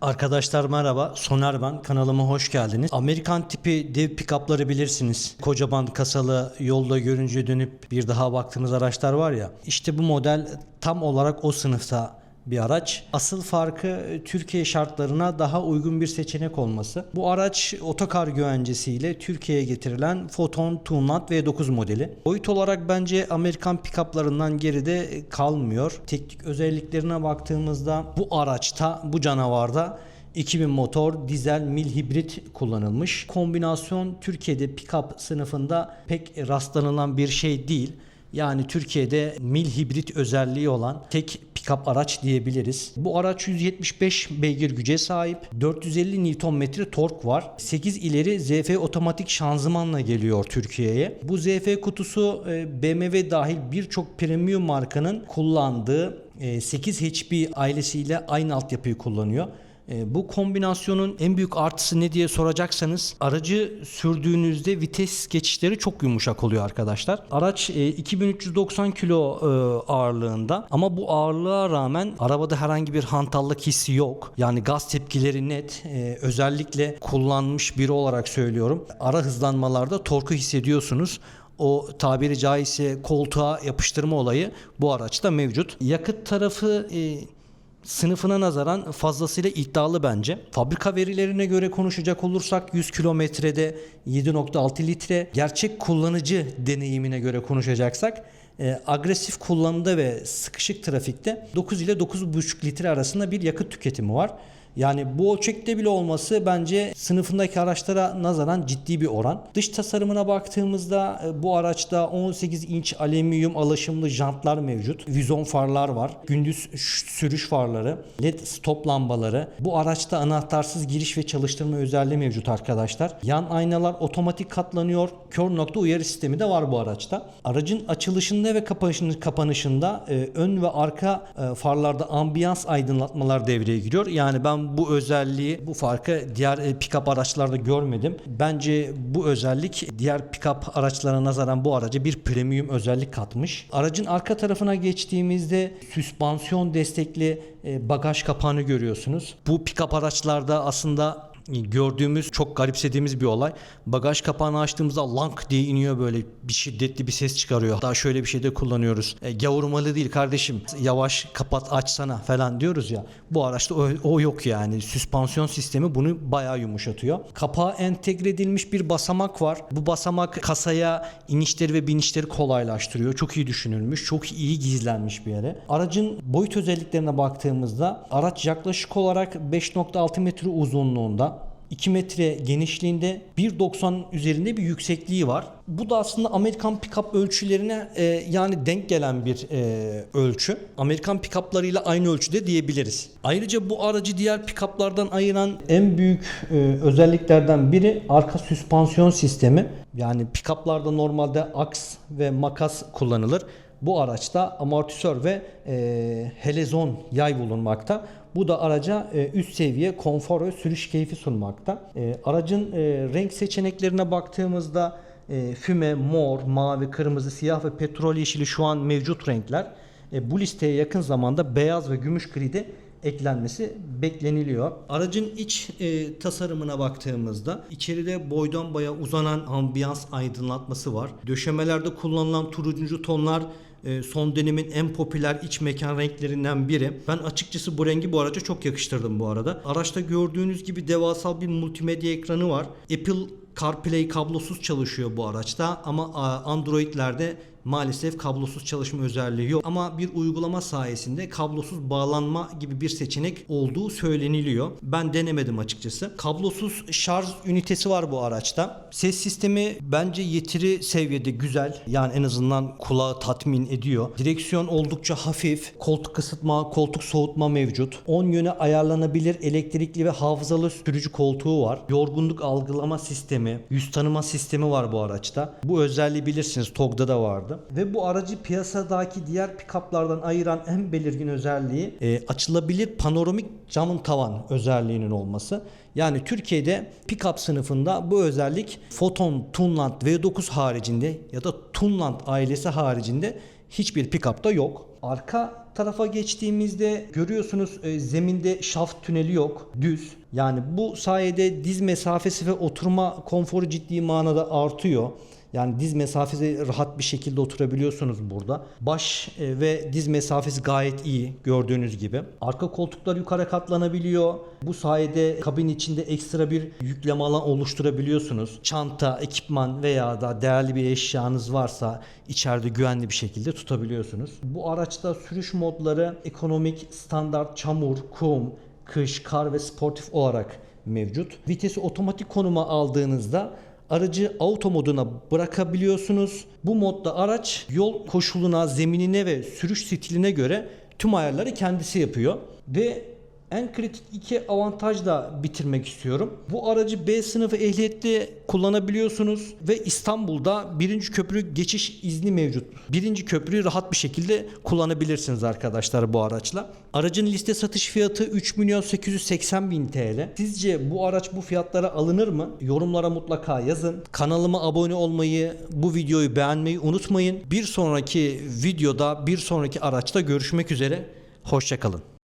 Arkadaşlar merhaba, Soner ben. Kanalıma hoş geldiniz. Amerikan tipi dev pick-up'ları bilirsiniz. Kocaman kasalı, yolda görünce dönüp bir daha baktığımız araçlar var ya. İşte bu model tam olarak o sınıfta bir araç. Asıl farkı e, Türkiye şartlarına daha uygun bir seçenek olması. Bu araç otokar güvencesiyle Türkiye'ye getirilen Photon Tunat V9 modeli. Boyut olarak bence Amerikan pick-up'larından geride kalmıyor. Teknik özelliklerine baktığımızda bu araçta, bu canavarda 2000 motor, dizel, mil hibrit kullanılmış. Kombinasyon Türkiye'de pick-up sınıfında pek rastlanılan bir şey değil. Yani Türkiye'de mil hibrit özelliği olan tek pick-up araç diyebiliriz. Bu araç 175 beygir güce sahip. 450 Nm tork var. 8 ileri ZF otomatik şanzımanla geliyor Türkiye'ye. Bu ZF kutusu e, BMW dahil birçok premium markanın kullandığı e, 8 HP ailesiyle aynı altyapıyı kullanıyor. E, Bu kombinasyonun en büyük artısı ne diye soracaksanız aracı sürdüğünüzde vites geçişleri çok yumuşak oluyor arkadaşlar. Araç e, 2390 kilo e, ağırlığında ama bu ağırlığa rağmen arabada herhangi bir hantallık hissi yok. Yani gaz tepkileri net. E, özellikle kullanmış biri olarak söylüyorum. Ara hızlanmalarda torku hissediyorsunuz o tabiri caizse koltuğa yapıştırma olayı bu araçta mevcut. Yakıt tarafı e, sınıfına nazaran fazlasıyla iddialı bence. Fabrika verilerine göre konuşacak olursak 100 kilometrede 7.6 litre. Gerçek kullanıcı deneyimine göre konuşacaksak e, agresif kullanımda ve sıkışık trafikte 9 ile 9.5 litre arasında bir yakıt tüketimi var. Yani bu ölçekte bile olması bence sınıfındaki araçlara nazaran ciddi bir oran. Dış tasarımına baktığımızda e, bu araçta 18 inç alüminyum alaşımlı jantlar mevcut. Vizon farlar var. Gündüz sürüş farları, led stop lambaları. Bu araçta anahtarsız giriş ve çalıştırma özelliği mevcut arkadaşlar. Yan aynalar otomatik katlanıyor. Kör nokta uyarı sistemi de var bu araçta. Aracın açılışında ve kapanışında, kapanışında e, ön ve arka e, farlarda ambiyans aydınlatmalar devreye giriyor. Yani ben bu özelliği, bu farkı diğer e, pick-up araçlarda görmedim. Bence bu özellik diğer pick-up araçlara nazaran bu araca bir premium özellik katmış. Aracın arka tarafına geçtiğimizde süspansiyon destekli e, bagaj kapağını görüyorsunuz. Bu pick-up araçlarda aslında gördüğümüz çok garipsediğimiz bir olay. Bagaj kapağını açtığımızda lank diye iniyor böyle bir şiddetli bir ses çıkarıyor. Daha şöyle bir şey de kullanıyoruz. E, gavurmalı değil kardeşim. Yavaş kapat açsana falan diyoruz ya. Bu araçta o, o yok yani. Süspansiyon sistemi bunu bayağı yumuşatıyor. Kapağa entegre edilmiş bir basamak var. Bu basamak kasaya inişleri ve binişleri kolaylaştırıyor. Çok iyi düşünülmüş. Çok iyi gizlenmiş bir yere. Aracın boyut özelliklerine baktığımızda araç yaklaşık olarak 5.6 metre uzunluğunda 2 metre genişliğinde 1.90 üzerinde bir yüksekliği var. Bu da aslında Amerikan pick-up ölçülerine e, yani denk gelen bir e, ölçü. Amerikan pick-up'larıyla aynı ölçüde diyebiliriz. Ayrıca bu aracı diğer pick-up'lardan ayıran en büyük e, özelliklerden biri arka süspansiyon sistemi. Yani pick-up'larda normalde aks ve makas kullanılır. Bu araçta amortisör ve e, helezon yay bulunmakta. Bu da araca e, üst seviye konfor ve sürüş keyfi sunmakta. E, aracın e, renk seçeneklerine baktığımızda e, füme, mor, mavi, kırmızı, siyah ve petrol yeşili şu an mevcut renkler. E, bu listeye yakın zamanda beyaz ve gümüş gri de eklenmesi bekleniliyor. Aracın iç e, tasarımına baktığımızda içeride boydan boya uzanan ambiyans aydınlatması var. Döşemelerde kullanılan turuncu tonlar son dönemin en popüler iç mekan renklerinden biri. Ben açıkçası bu rengi bu araca çok yakıştırdım bu arada. Araçta gördüğünüz gibi devasal bir multimedya ekranı var. Apple CarPlay kablosuz çalışıyor bu araçta ama Android'lerde maalesef kablosuz çalışma özelliği yok. Ama bir uygulama sayesinde kablosuz bağlanma gibi bir seçenek olduğu söyleniliyor. Ben denemedim açıkçası. Kablosuz şarj ünitesi var bu araçta. Ses sistemi bence yeteri seviyede güzel. Yani en azından kulağı tatmin ediyor. Direksiyon oldukça hafif. Koltuk ısıtma, koltuk soğutma mevcut. 10 yöne ayarlanabilir elektrikli ve hafızalı sürücü koltuğu var. Yorgunluk algılama sistemi, yüz tanıma sistemi var bu araçta. Bu özelliği bilirsiniz TOG'da da vardı. Ve bu aracı piyasadaki diğer pick-up'lardan ayıran en belirgin özelliği e, açılabilir panoramik camın tavan özelliğinin olması. Yani Türkiye'de pick-up sınıfında bu özellik Photon Tunland V9 haricinde ya da Tunland ailesi haricinde hiçbir pick-up'ta yok. Arka tarafa geçtiğimizde görüyorsunuz e, zeminde şaft tüneli yok. Düz. Yani bu sayede diz mesafesi ve oturma konforu ciddi manada artıyor. Yani diz mesafesi rahat bir şekilde oturabiliyorsunuz burada. Baş e, ve diz mesafesi gayet iyi gördüğünüz gibi. Arka koltuklar yukarı katlanabiliyor. Bu sayede kabin içinde ekstra bir yükleme alan oluşturabiliyorsunuz. Çanta, ekipman veya da değerli bir eşyanız varsa içeride güvenli bir şekilde tutabiliyorsunuz. Bu araçta sürüş modları ekonomik, standart, çamur, kum, kış, kar ve sportif olarak mevcut. Vitesi otomatik konuma aldığınızda aracı auto moduna bırakabiliyorsunuz. Bu modda araç yol koşuluna, zeminine ve sürüş stiline göre tüm ayarları kendisi yapıyor. Ve en kritik iki avantajla bitirmek istiyorum. Bu aracı B sınıfı ehliyetli kullanabiliyorsunuz ve İstanbul'da birinci köprü geçiş izni mevcut. Birinci köprüyü rahat bir şekilde kullanabilirsiniz arkadaşlar bu araçla. Aracın liste satış fiyatı 3 milyon 880 bin TL. Sizce bu araç bu fiyatlara alınır mı? Yorumlara mutlaka yazın. Kanalıma abone olmayı, bu videoyu beğenmeyi unutmayın. Bir sonraki videoda, bir sonraki araçta görüşmek üzere. Hoşçakalın.